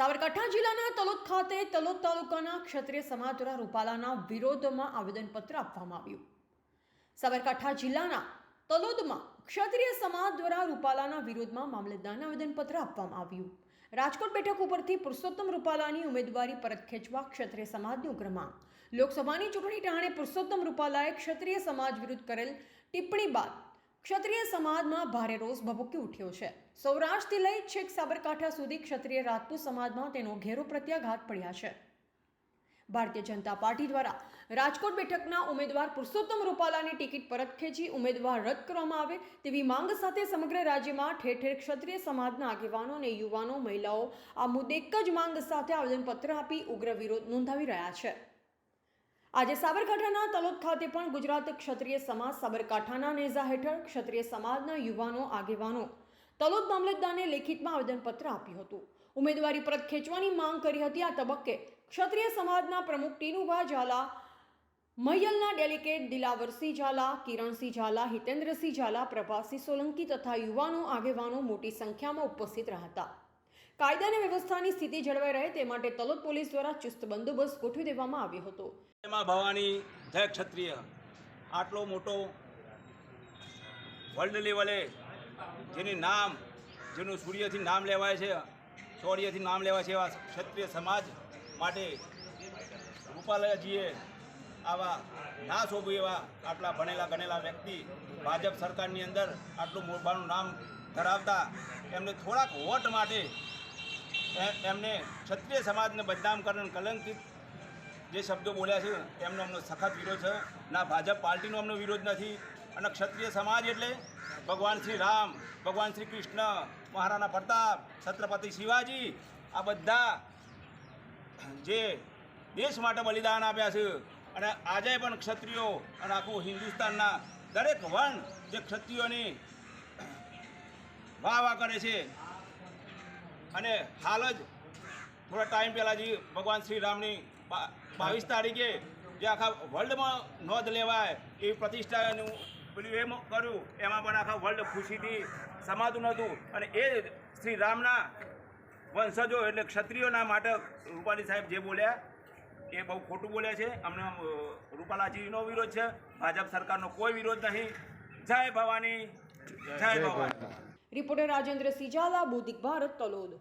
સાબરકાંઠા જિલ્લાના તલોદ ખાતે તલોદ તાલુકાના ક્ષત્રિય સમાજ દ્વારા રૂપાલાના વિરોધમાં આવેદનપત્ર આપવામાં આવ્યું. સાબરકાંઠા જિલ્લાના તલોદમાં ક્ષત્રિય સમાજ દ્વારા રૂપાલાના વિરોધમાં મામલતદારને આવેદનપત્ર આપવામાં આવ્યું. રાજકોટ બેઠક ઉપરથી પુરુષોત્તમ રૂપાલાની ઉમેદવારી પરત ખેંચવા ક્ષત્રિય સમાજની ઉગ્રમાં લોકસભાની ચૂંટણી ટાણે પુરુષોત્તમ રૂપાલાએ ક્ષત્રિય સમાજ વિરુદ્ધ કરેલ ટિપ્પણી બાદ ક્ષત્રિય સમાજમાં ભારે રોષ ભભૂકી ઉઠ્યો છે. સૌરાષ્ટ્રથી લઈ છેક સાબરકાંઠા સુધી ક્ષત્રિય રાજપૂત સમાજમાં તેનો ઘેરો પ્રત્યાઘાત પડ્યા છે. ભારતીય જનતા પાર્ટી દ્વારા રાજકોટ બેઠકના ઉમેદવાર પુરુષોત્તમ રૂપાલાની ટિકિટ પરત ખેંચી ઉમેદવાર રદ કરવામાં આવે તેવી માંગ સાથે સમગ્ર રાજ્યમાં ઠેર ઠેર ક્ષત્રિય સમાજના આગેવાનો અને યુવાનો, મહિલાઓ આ મુદ્દે એક જ માંગ સાથે આવેદનપત્ર આપી ઉગ્ર વિરોધ નોંધાવી રહ્યા છે. આજે સાબરકાંઠાના તલોદ ખાતે પણ ગુજરાત ક્ષત્રિય સમાજ સાબરકાંઠાના નેઝા હેઠળ ક્ષત્રિય સમાજના યુવાનો આગેવાનો તલોદ મામલતદારને લેખિતમાં આવેદનપત્ર આપ્યું હતું. ઉમેદવારી પરત ખેંચવાની માંગ કરી હતી. આ તબક્કે ક્ષત્રિય સમાજના પ્રમુખ ટીનુભા ઝાલા મહિયલના ડેલિકેટ દિલાવરસિંહ ઝાલા, કિરણસિંહ ઝાલા, હિતેન્દ્રસિંહ ઝાલા, પ્રભાસિંહ સોલંકી તથા યુવાનો આગેવાનો મોટી સંખ્યામાં ઉપસ્થિત રહ્યા હતા. કાયદા અને વ્યવસ્થાની સ્થિતિ જળવાઈ રહે તે માટે તલોદ પોલીસ દ્વારા ચુસ્ત બંદોબસ્ત ગોઠવી દેવામાં આવ્યો હતો. એમાં ભવાની જય ક્ષત્રિય, આટલો મોટો વર્લ્ડ લેવલે જેની નામ, જેનું સૂર્યથી નામ લેવાય છે, શૌર્યથી નામ લેવાય છે એવા ક્ષત્રિય સમાજ માટે રૂપાલાજીએ આવા ના શોભે એવા આટલા ભણેલા ગણેલા વ્યક્તિ ભાજપ સરકારની અંદર આટલું મોરબાનું નામ ધરાવતા એમને થોડાક વોટ માટે એમને ક્ષત્રિય સમાજને બદનામ કરીને કલંકિત જે શબ્દો બોલ્યા છે, એમનો અમનો સખત વિરોધ છે. ના, ભાજપ પાર્ટીનો અમનો વિરોધ નથી. અને ક્ષત્રિય સમાજ એટલે ભગવાન શ્રી રામ, ભગવાન શ્રી કૃષ્ણ, મહારાણા પ્રતાપ, છત્રપતિ શિવાજી, આ બધા જે દેશ માટે બલિદાન આપ્યા છે. અને આજે પણ ક્ષત્રિયો અને આખું હિન્દુસ્તાનના દરેક વર્ણ જે ક્ષત્રિયોની વાહ વાહ કરે છે અને હાલ જ થોડા ટાઈમ પહેલાં જે ભગવાન શ્રી રામની બા- બાવીસ તારીખે જે આખા વર્લ્ડમાં નોંધ લેવાય એવી પ્રતિષ્ઠાનું પેલું એમ કર્યું. એમાં પણ આખા વર્લ્ડ ખુશીથી સમાતું નહોતું. અને એ શ્રી રામના વંશજો એટલે ક્ષત્રિયોના માટે રૂપાલી સાહેબ જે બોલ્યા એ બહુ ખોટું બોલે છે. અમને રૂપાલાજીનો વિરોધ છે. ભાજપ સરકારનો કોઈ વિરોધ નહીં. જય ભવાની જય ભવાની. રિપોર્ટર રાજેન્દ્ર સિજાલા બૌદ્ધિક ભારત તલોદ.